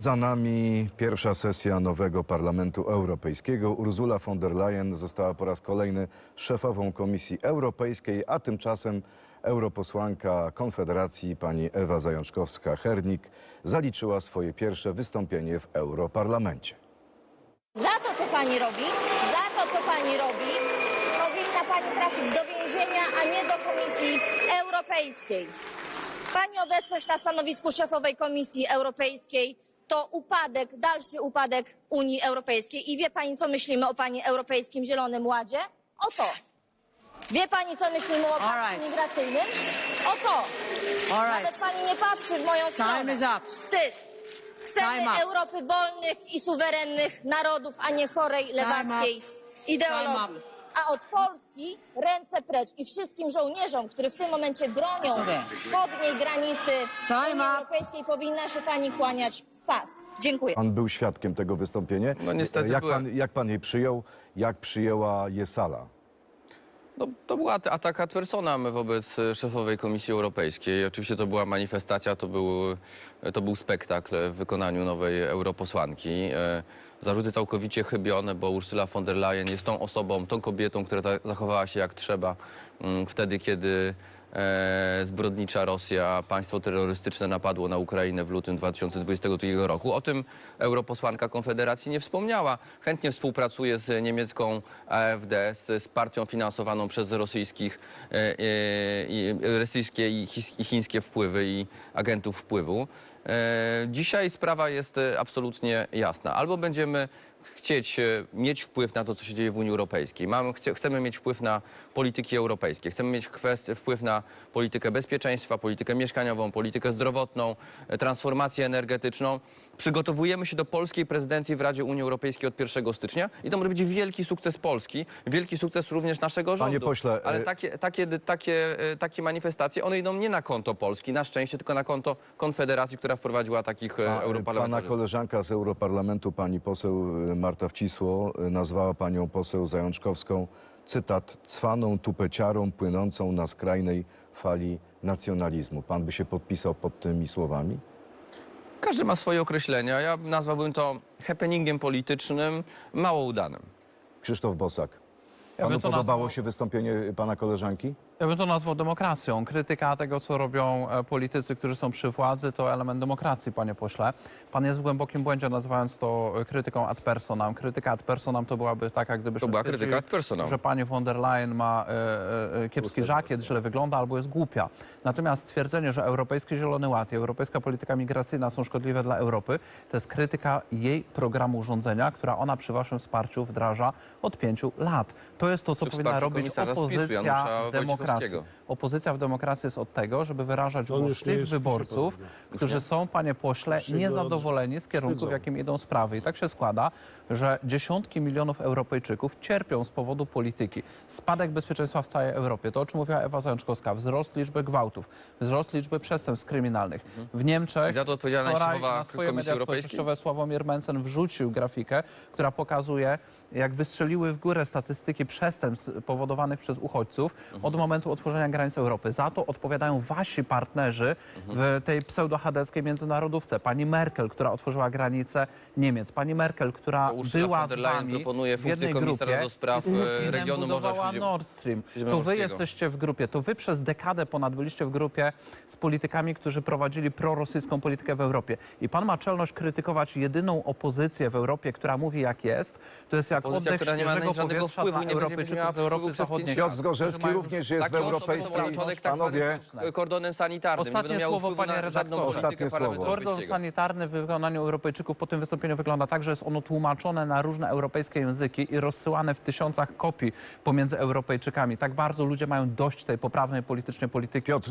Za nami pierwsza sesja nowego Parlamentu Europejskiego. Ursula von der Leyen została po raz kolejny szefową Komisji Europejskiej, a tymczasem europosłanka Konfederacji pani Ewa Zajączkowska-Hernik zaliczyła swoje pierwsze wystąpienie w Europarlamencie. Za to, co pani robi, za to, co pani robi, powinna pani trafić do więzienia, a nie do Komisji Europejskiej. Pani obecność na stanowisku szefowej Komisji Europejskiej to upadek, dalszy upadek Unii Europejskiej. I wie pani, co myślimy o pani Europejskim Zielonym Ładzie? O to. Wie pani, co myślimy o pakcie right. migracyjnym? O to. All right. Nawet pani nie patrzy w moją stronę. is up. Wstyd. Chcemy Time up. Europy wolnych i suwerennych narodów, a nie chorej, lewackiej ideologii. A od Polski ręce precz i wszystkim żołnierzom, którzy w tym momencie bronią wschodniej granicy Unii. Europejskiej powinna się pani kłaniać w pas. Dziękuję. Pan był świadkiem tego wystąpienia. No niestety jak byłem. pan, jak pan jej przyjął? Jak przyjęła je sala? No, to była at- atak wobec e, szefowej Komisji Europejskiej. Oczywiście to była manifestacja, to był, to był spektakl w wykonaniu nowej europosłanki. E, Zarzuty całkowicie chybione, bo Ursula von der Leyen jest tą osobą, tą kobietą, która za- zachowała się jak trzeba mm, wtedy, kiedy e, zbrodnicza Rosja, państwo terrorystyczne napadło na Ukrainę w lutym 2022 roku. O tym europosłanka Konfederacji nie wspomniała. Chętnie współpracuje z niemiecką AfD, z, z partią finansowaną przez rosyjskich, e, e, rosyjskie i, chis- i chińskie wpływy i agentów wpływu. E, dzisiaj sprawa jest absolutnie jasna. Albo będziemy chcieć e, mieć wpływ na to, co się dzieje w Unii Europejskiej. Mamy, chce, chcemy mieć wpływ na polityki europejskie. Chcemy mieć kwest, wpływ na politykę bezpieczeństwa, politykę mieszkaniową, politykę zdrowotną, e, transformację energetyczną. Przygotowujemy się do polskiej prezydencji w Radzie Unii Europejskiej od 1 stycznia i to może być wielki sukces Polski, wielki sukces również naszego rządu. Panie pośle, Ale e- takie, takie, takie, takie manifestacje, one idą nie na konto Polski, na szczęście, tylko na konto Konfederacji, która wprowadziła takich e, A, e, Pana europarlamentarzystów. koleżanka z Europarlamentu, pani poseł Marta Wcisło, e, nazwała panią poseł Zajączkowską, cytat, cwaną tupeciarą płynącą na skrajnej fali nacjonalizmu. Pan by się podpisał pod tymi słowami? Każdy ma swoje określenia. Ja nazwałbym to happeningiem politycznym, mało udanym. Krzysztof Bosak. Ja Panu bym to podobało nazwał- się wystąpienie pana koleżanki? Ja bym to nazwał demokracją. Krytyka tego, co robią e, politycy, którzy są przy władzy, to element demokracji, panie pośle. Pan jest w głębokim błędzie, nazywając to e, krytyką ad personam. Krytyka ad personam to byłaby taka, gdybyśmy To była stwierdzili, krytyka ad personam. że pani von der Leyen ma e, e, kiepski żakiet, źle wygląda albo jest głupia. Natomiast stwierdzenie, że Europejski Zielony Ład i europejska polityka migracyjna są szkodliwe dla Europy, to jest krytyka jej programu rządzenia, która ona przy waszym wsparciu wdraża od pięciu lat. To jest to, co powinna robić opozycja w demokracji. Opozycja w demokracji jest od tego, żeby wyrażać głos tych wyborców, którzy są, panie pośle, niezadowoleni z kierunku, w jakim idą sprawy. I tak się składa, że dziesiątki milionów Europejczyków cierpią z powodu polityki. Spadek bezpieczeństwa w całej Europie, to o czym mówiła Ewa Zajączkowska, wzrost liczby gwałtów, wzrost liczby przestępstw kryminalnych. W Niemczech I za to odpowiedzialna wczoraj na swoje Komisji media społecznościowe Sławomir Mencen wrzucił grafikę, która pokazuje, jak wystrzeliły w górę statystyki przestępstw powodowanych przez uchodźców od momentu otworzenia granic Europy. Za to odpowiadają wasi partnerzy w tej pseudo-chadeckiej międzynarodówce. Pani Merkel, która otworzyła granice Niemiec. Pani Merkel, która Ursula była von der z Leyen wami proponuje w funkcję jednej komisarza grupie do spraw, i z e, regionu Morza budowała Nord Stream. To wy Śródziemnomorskiego. jesteście w grupie, to wy przez dekadę ponad byliście w grupie z politykami, którzy prowadzili prorosyjską politykę w Europie. I pan ma czelność krytykować jedyną opozycję w Europie, która mówi jak jest. To jest jak Opozycja, oddech która nie ma świeżego żadnego powietrza wpływu, dla nie Europejczyków z Europy Zachodniej. Piotr mają również jest w Takie osoby są europejskiej tak panowie. kordonem sanitarnym. Ostatnie nie będą miały słowo, wpływu panie na żadną redaktorze. politykę Ostatnie słowo. Kordon sanitarny w wykonaniu Europejczyków po tym wystąpieniu wygląda tak, że jest ono tłumaczone na różne europejskie języki i rozsyłane w tysiącach kopii pomiędzy Europejczykami. Tak bardzo ludzie mają dość tej poprawnej politycznie polityki. Piotr,